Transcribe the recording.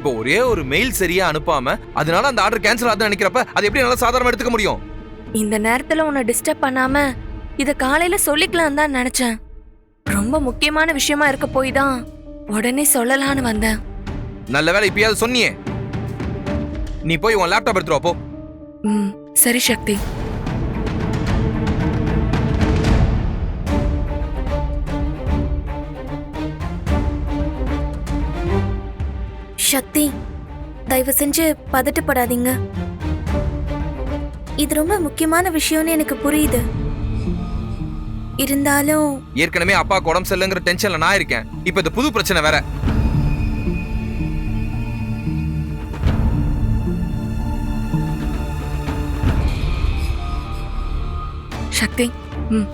இப்போ ஒரே ஒரு மெயில் சரியா அனுப்பாம அதனால அந்த ஆர்டர் கேன்சல் ஆகுதுன்னு நினைக்கிறப்ப அது எப்படி நல்லா சாதாரணமா எடுத்துக்க முடியும்? இந்த நேரத்துல உன்னை டிஸ்டர்ப் பண்ணாம இத காலையில சொல்லிக்கலாம் தான் நினைச்சேன். ரொம்ப முக்கியமான விஷயமா இருக்க போய் தான் உடனே சொல்லலான்னு வந்தேன். நல்ல வேலை இப்பயாவது சொன்னியே. நீ போய் உன் லேப்டாப் எடுத்துட்டு வா போ. ம் சரி சக்தி. சக்தி தயவு செஞ்சு பதட்டப்படாதீங்க. இது ரொம்ப முக்கியமான விஷயம்னு எனக்கு புரியுது. இருந்தாலும் ஏற்கனவே அப்பாவுக்கு உடம்பு சரியில்லைங்கிற டென்ஷன்ல நான் இருக்கேன். இப்போ இந்த புது பிரச்சனை வேற. சக்தி ம்.